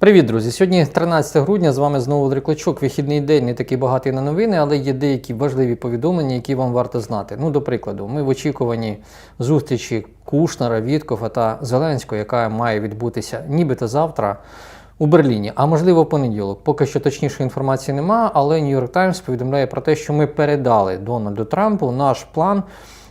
Привіт, друзі! Сьогодні 13 грудня. З вами знову Клочок. Вихідний день не такий багатий на новини, але є деякі важливі повідомлення, які вам варто знати. Ну, до прикладу, ми в очікуванні зустрічі Кушнера, Віткофа та Зеленського, яка має відбутися нібито завтра у Берліні, а можливо понеділок. Поки що точнішої інформації немає, але New York Times повідомляє про те, що ми передали Дональду Трампу наш план,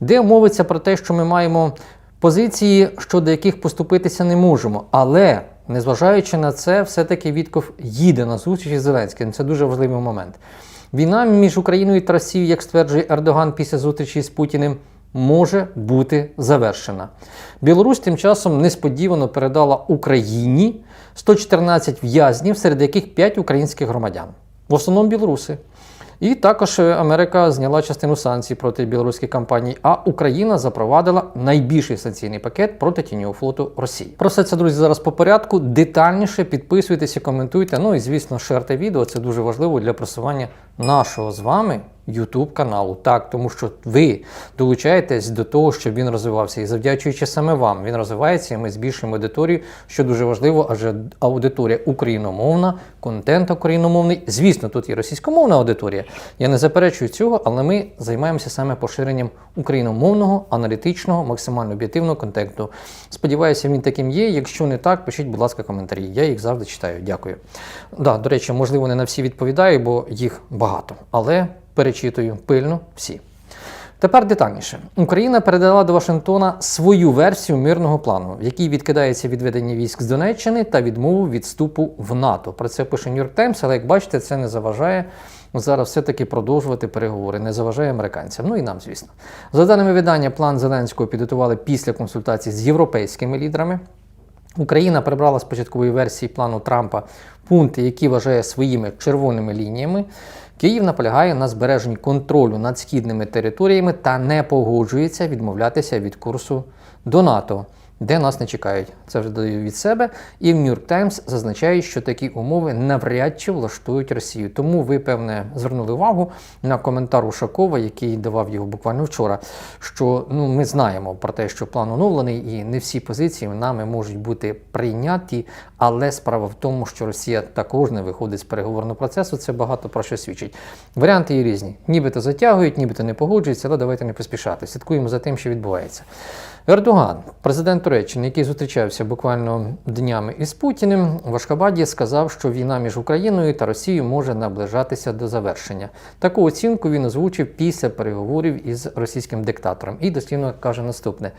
де мовиться про те, що ми маємо позиції, щодо яких поступитися не можемо. Але незважаючи на це, все-таки Вітков їде на зустріч із Зеленським. Це дуже важливий момент. Війна між Україною та Росією, як стверджує Ердоган після зустрічі з Путіним, може бути завершена. Білорусь тим часом несподівано передала Україні 114 в'язнів, серед яких 5 українських громадян, в основному білоруси. І також е, Америка зняла частину санкцій проти білоруських компаній, а Україна запровадила найбільший санкційний пакет проти тіньового флоту Росії. Про все це, друзі, зараз по порядку. Детальніше підписуйтеся, коментуйте. Ну і звісно, шерте відео. Це дуже важливо для просування нашого з вами YouTube каналу. Так, тому що ви долучаєтесь до того, щоб він розвивався. І завдячуючи саме вам, він розвивається, і ми збільшуємо аудиторію, що дуже важливо, адже аудиторія україномовна, контент україномовний. Звісно, тут і російськомовна аудиторія. Я не заперечую цього, але ми займаємося саме поширенням україномовного, аналітичного, максимально об'єктивного контенту. Сподіваюся, він таким є. Якщо не так, пишіть, будь ласка, коментарі. Я їх завжди читаю. Дякую. Да, до речі, можливо, не на всі відповідаю, бо їх багато. Але перечитую пильно всі. Тепер детальніше. Україна передала до Вашингтона свою версію мирного плану, в якій відкидається відведення військ з Донеччини та відмову від вступу в НАТО. Про це пише York Times, але як бачите, це не заважає зараз все-таки продовжувати переговори, не заважає американцям. Ну і нам, звісно. За даними видання, план Зеленського підготували після консультацій з європейськими лідерами. Україна прибрала з початкової версії плану Трампа пункти, які вважає своїми червоними лініями. Київ наполягає на збереженні контролю над східними територіями та не погоджується відмовлятися від курсу до НАТО, де нас не чекають. Це вже даю від себе. І New York Times зазначає, що такі умови навряд чи влаштують Росію. Тому ви, певне, звернули увагу на коментар Ушакова, який давав його буквально вчора. Що ну ми знаємо про те, що план оновлений, і не всі позиції нами можуть бути прийняті. Але справа в тому, що Росія також не виходить з переговорного процесу. Це багато про що свідчить. Варіанти є різні. Нібито затягують, нібито не погоджуються, але давайте не поспішати. Слідкуємо за тим, що відбувається. Ердоган, президент Туреччини, який зустрічався буквально днями із Путіним, в Ашхабаді сказав, що війна між Україною та Росією може наближатися до завершення. Таку оцінку він озвучив після переговорів із російським диктатором і дослівно каже наступне.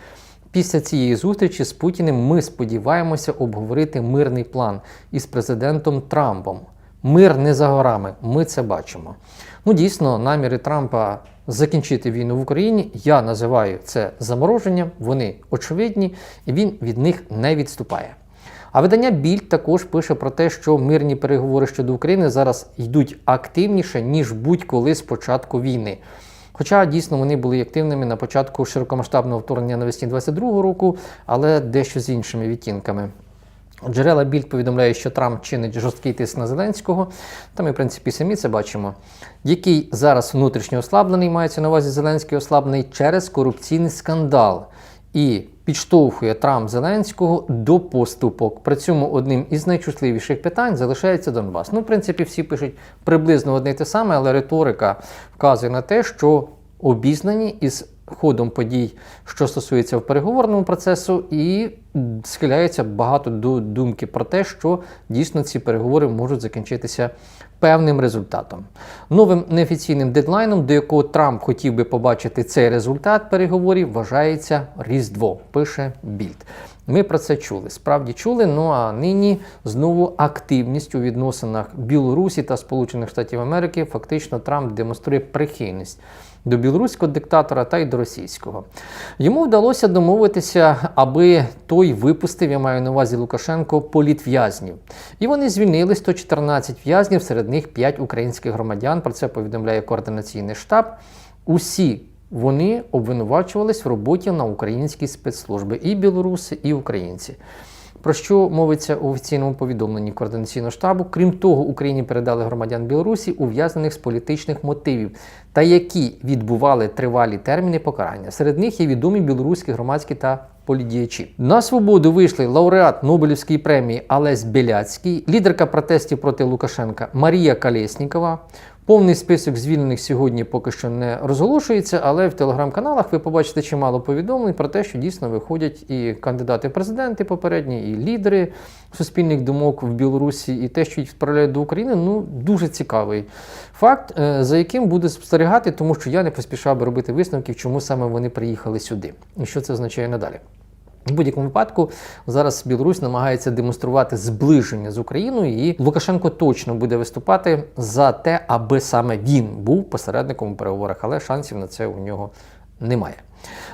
Після цієї зустрічі з Путіним ми сподіваємося обговорити мирний план із президентом Трампом. Мир не за горами, ми це бачимо. Ну, дійсно, наміри Трампа закінчити війну в Україні я називаю це замороженням. Вони очевидні, і він від них не відступає. А видання Більд також пише про те, що мирні переговори щодо України зараз йдуть активніше ніж будь-коли з початку війни. Хоча дійсно вони були активними на початку широкомасштабного вторгнення навесні 22-го року, але дещо з іншими відтінками. Джерела Більд повідомляє, що Трамп чинить жорсткий тиск на Зеленського, та ми, в принципі, самі це бачимо, який зараз внутрішньо ослаблений, мається на увазі Зеленський ослаблений через корупційний скандал і підштовхує Трамп Зеленського до поступок. При цьому одним із найчутливіших питань залишається Донбас. Ну, в принципі, всі пишуть приблизно одне й те саме, але риторика вказує на те, що обізнані із ходом подій, що стосується в переговорному процесу, і схиляється багато до думки про те, що дійсно ці переговори можуть закінчитися певним результатом. Новим неофіційним дедлайном, до якого Трамп хотів би побачити цей результат переговорів, вважається Різдво, пише Більд. Ми про це чули, справді чули. Ну а нині знову активність у відносинах Білорусі та Сполучених Штатів Америки. Фактично Трамп демонструє прихильність до білоруського диктатора та й до російського. Йому вдалося домовитися, аби той випустив, я маю на увазі Лукашенко, політв'язнів. І вони звільнили 114 в'язнів, серед них 5 українських громадян. Про це повідомляє координаційний штаб. Усі вони обвинувачувались в роботі на українські спецслужби і білоруси, і українці. Про що мовиться у офіційному повідомленні координаційного штабу? Крім того, Україні передали громадян Білорусі ув'язнених з політичних мотивів, та які відбували тривалі терміни покарання. Серед них є відомі білоруські громадські та політдіячі. На свободу вийшли лауреат Нобелівської премії Алесь Біляцький, лідерка протестів проти Лукашенка Марія Калєснікова. Повний список звільнених сьогодні поки що не розголошується, але в телеграм-каналах ви побачите чимало повідомлень про те, що дійсно виходять і кандидати в президенти попередні, і лідери суспільних думок в Білорусі, і те, що їх відправляють до України, ну дуже цікавий факт, е, за яким буде спостерігати, тому що я не поспішав би робити висновків, чому саме вони приїхали сюди, і що це означає надалі. В будь-якому випадку зараз Білорусь намагається демонструвати зближення з Україною, і Лукашенко точно буде виступати за те, аби саме він був посередником у переговорах, але шансів на це у нього немає.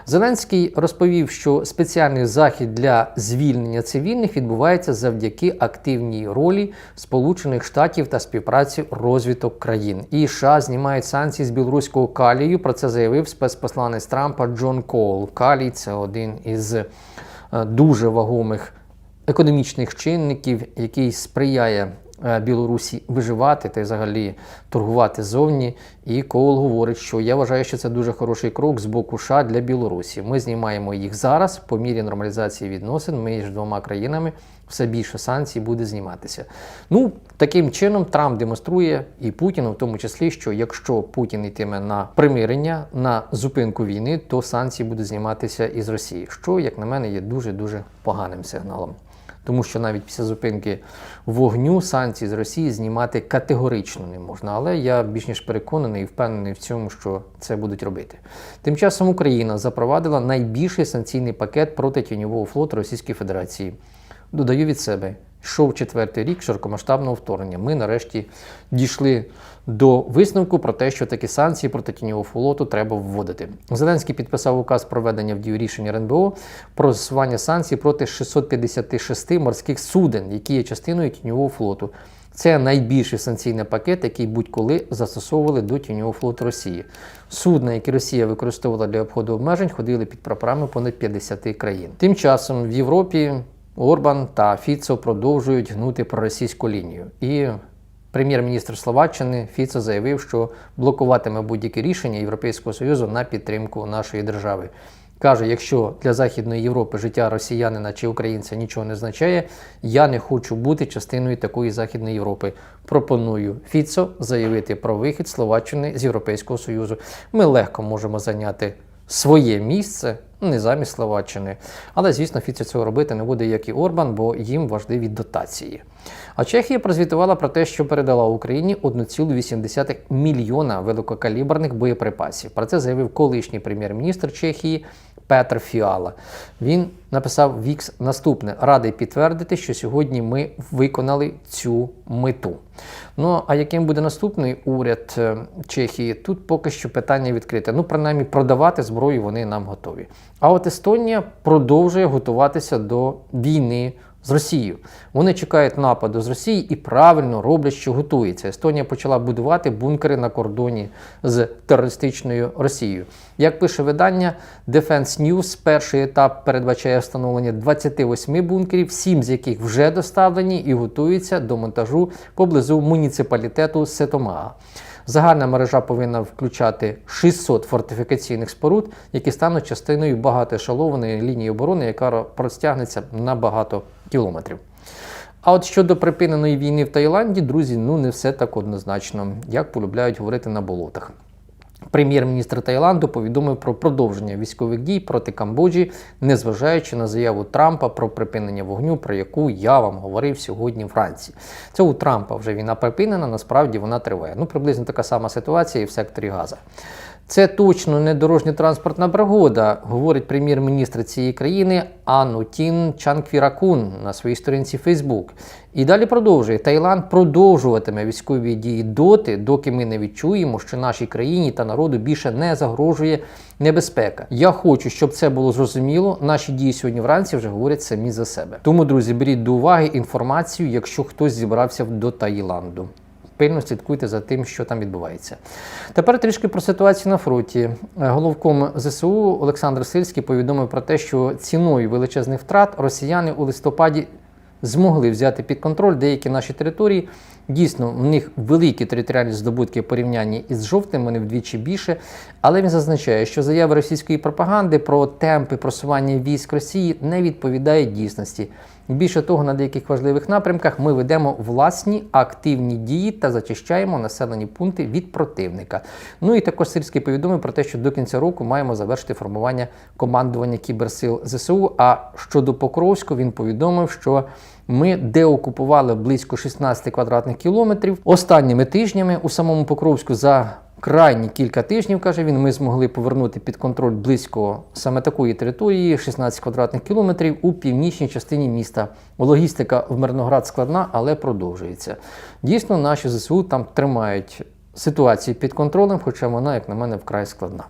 Зеленський розповів, що спеціальний захід для звільнення цивільних відбувається завдяки активній ролі Сполучених Штатів та співпраці розвиток країн. І США знімають санкції з білоруського калію. Про це заявив спецпосланець Трампа Джон Кол. Калій це один із е, дуже вагомих економічних чинників, який сприяє Білорусі виживати та й взагалі торгувати зовні. І Коул говорить, що я вважаю, що це дуже хороший крок з боку США для Білорусі. Ми знімаємо їх зараз по мірі нормалізації відносин між двома країнами. Все більше санкцій буде зніматися. Ну таким чином Трамп демонструє і Путіну, в тому числі, що якщо Путін йтиме на примирення, на зупинку війни, то санкції будуть зніматися із Росії, що, як на мене, є дуже дуже поганим сигналом. Тому що навіть після зупинки вогню санкції з Росії знімати категорично не можна. Але я більш ніж переконаний і впевнений в цьому, що це будуть робити. Тим часом Україна запровадила найбільший санкційний пакет проти тіньового флоту Російської Федерації. Додаю від себе, йшов четвертий рік широкомасштабного вторгнення. Ми нарешті дійшли до висновку про те, що такі санкції проти тіньового флоту треба вводити. Зеленський підписав указ про введення в дію рішення РНБО про застосування санкцій проти 656 морських суден, які є частиною тіньового флоту. Це найбільший санкційний пакет, який будь-коли застосовували до тіньового флоту Росії. Судна, які Росія використовувала для обходу обмежень, ходили під прапорами понад 50 країн. Тим часом в Європі Орбан та Фіцо продовжують гнути проросійську лінію. І прем'єр-міністр Словаччини Фіцо заявив, що блокуватиме будь-які рішення Європейського союзу на підтримку нашої держави. Каже, якщо для Західної Європи життя росіянина чи українця нічого не означає, я не хочу бути частиною такої Західної Європи. Пропоную Фіцо заявити про вихід Словаччини з Європейського Союзу. Ми легко можемо зайняти своє місце не замість Словаччини. Але, звісно, Фіцо цього робити не буде, як і Орбан, бо їм важливі дотації. А Чехія прозвітувала про те, що передала Україні 1,8 мільйона великокаліберних боєприпасів. Про це заявив колишній прем'єр-міністр Чехії Петр Фіала. Він написав Вікс наступне: радий підтвердити, що сьогодні ми виконали цю мету. Ну а яким буде наступний уряд е, Чехії? Тут поки що питання відкрите. Ну, принаймні, продавати зброю вони нам готові. А от Естонія продовжує готуватися до війни з Росією. Вони чекають нападу з Росії і правильно роблять, що готується. Естонія почала будувати бункери на кордоні з терористичною Росією. Як пише видання Defense News, перший етап передбачає встановлення 28 бункерів, 7 з яких вже доставлені і готуються до монтажу поблизу муніципалітету Сетомага. Загальна мережа повинна включати 600 фортифікаційних споруд, які стануть частиною багатоешелованої лінії оборони, яка простягнеться на багато кілометрів. А от щодо припиненої війни в Таїланді, друзі, ну не все так однозначно, як полюбляють говорити на болотах. Прем'єр-міністр Таїланду повідомив про продовження військових дій проти Камбоджі, незважаючи на заяву Трампа про припинення вогню, про яку я вам говорив сьогодні вранці. Це у Трампа вже війна припинена, насправді вона триває. Ну, приблизно така сама ситуація і в секторі Газа. Це точно не дорожньо-транспортна пригода, говорить прем'єр-міністр цієї країни Анутін Чанквіракун на своїй сторінці Фейсбук. І далі продовжує: Таїланд продовжуватиме військові дії доти, доки ми не відчуємо, що нашій країні та народу більше не загрожує небезпека. Я хочу, щоб це було зрозуміло. Наші дії сьогодні вранці вже говорять самі за себе. Тому, друзі, беріть до уваги інформацію, якщо хтось зібрався до Таїланду пильно слідкуйте за тим, що там відбувається. Тепер трішки про ситуацію на фронті. Головком ЗСУ Олександр Сильський повідомив про те, що ціною величезних втрат росіяни у листопаді змогли взяти під контроль деякі наші території. Дійсно, в них великі територіальні здобутки порівнянні із жовтим, вони вдвічі більше. Але він зазначає, що заяви російської пропаганди про темпи просування військ Росії не відповідають дійсності. Більше того, на деяких важливих напрямках ми ведемо власні активні дії та зачищаємо населені пункти від противника. Ну і також Сирський повідомив про те, що до кінця року маємо завершити формування командування кіберсил ЗСУ. А щодо Покровську, він повідомив, що ми деокупували близько 16 квадратних кілометрів. Останніми тижнями у самому Покровську за крайні кілька тижнів, каже він, ми змогли повернути під контроль близько саме такої території, 16 квадратних кілометрів у північній частині міста. Логістика в Мирноград складна, але продовжується. Дійсно, наші ЗСУ там тримають ситуацію під контролем, хоча вона, як на мене, вкрай складна.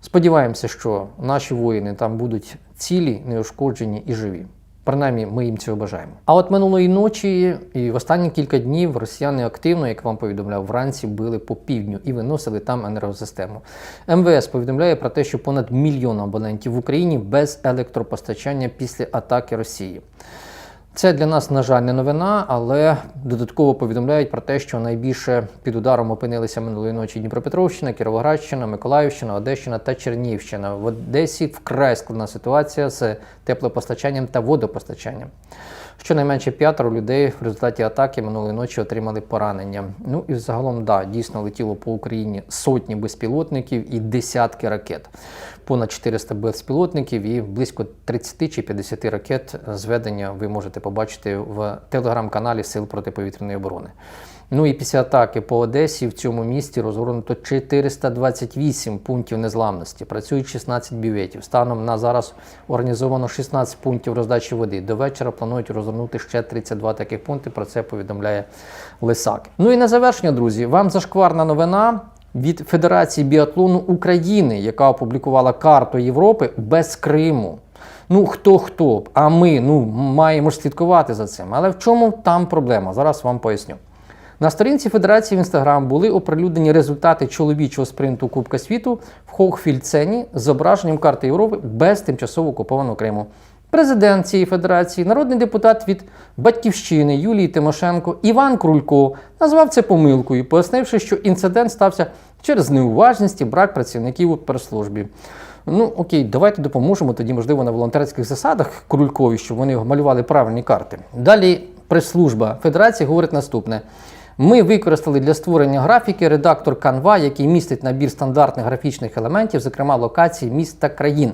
Сподіваємося, що наші воїни там будуть цілі, неушкоджені і живі. Принаймні, ми їм цього бажаємо. А от минулої ночі і в останні кілька днів росіяни активно, як вам повідомляв, вранці били по півдню і виносили там енергосистему. МВС повідомляє про те, що понад мільйон абонентів в Україні без електропостачання після атаки Росії. Це для нас, на жаль, не новина, але додатково повідомляють про те, що найбільше під ударом опинилися минулої ночі Дніпропетровщина, Кіровоградщина, Миколаївщина, Одещина та Чернігівщина. В Одесі вкрай складна ситуація з теплопостачанням та водопостачанням. Щонайменше п'ятеро людей в результаті атаки минулої ночі отримали поранення. Ну і загалом, да, дійсно летіло по Україні сотні безпілотників і десятки ракет. Понад 400 безпілотників і близько 30 чи 50 ракет зведення ви можете побачити в телеграм-каналі Сил протиповітряної оборони. Ну і після атаки по Одесі в цьому місті розгорнуто 428 пунктів незламності. Працюють 16 бюветів. Станом на зараз організовано 16 пунктів роздачі води. До вечора планують розгорнути ще 32 таких пункти. Про це повідомляє Лисак. Ну і на завершення, друзі, вам зашкварна новина. Від Федерації біатлону України, яка опублікувала карту Європи без Криму. Ну хто хто, а ми ну маємо слідкувати за цим. Але в чому там проблема? Зараз вам поясню. На сторінці Федерації в Інстаграм були оприлюднені результати чоловічого спринту Кубка світу в Хохфільцені з зображенням карти Європи без тимчасово окупованого Криму. Президент цієї федерації, народний депутат від Батьківщини Юлії Тимошенко Іван Крулько назвав це помилкою, пояснивши, що інцидент стався через неуважність і брак працівників у прес-службі. Ну окей, давайте допоможемо тоді, можливо, на волонтерських засадах Крулькові, щоб вони малювали правильні карти. Далі прес-служба Федерації говорить наступне. Ми використали для створення графіки редактор Canva, який містить набір стандартних графічних елементів, зокрема локацій міст та країн.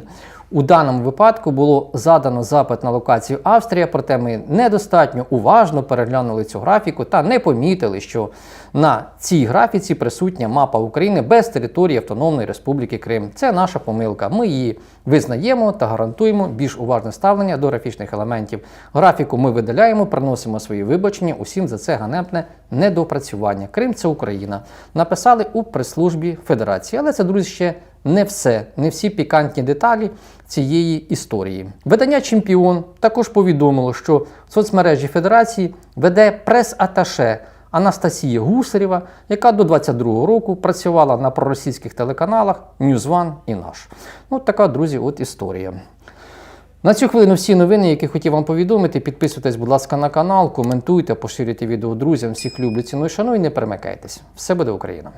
У даному випадку було задано запит на локацію Австрія, проте ми недостатньо уважно переглянули цю графіку та не помітили, що на цій графіці присутня мапа України без території Автономної Республіки Крим. Це наша помилка. Ми її визнаємо та гарантуємо більш уважне ставлення до графічних елементів. Графіку ми видаляємо, приносимо свої вибачення. Усім за це ганебне недопрацювання. Крим це Україна. Написали у прес-службі Федерації, але це друзі ще не все, не всі пікантні деталі цієї історії. Видання Чемпіон також повідомило, що в соцмережі Федерації веде прес-аташе Анастасія Гусарєва, яка до 22-го року працювала на проросійських телеканалах One і наш. Ну, така, друзі, от історія. На цю хвилину всі новини, які хотів вам повідомити. Підписуйтесь, будь ласка, на канал, коментуйте, поширюйте відео друзям. Всіх люблю, ціную, шаную і не перемикайтесь. Все буде Україна!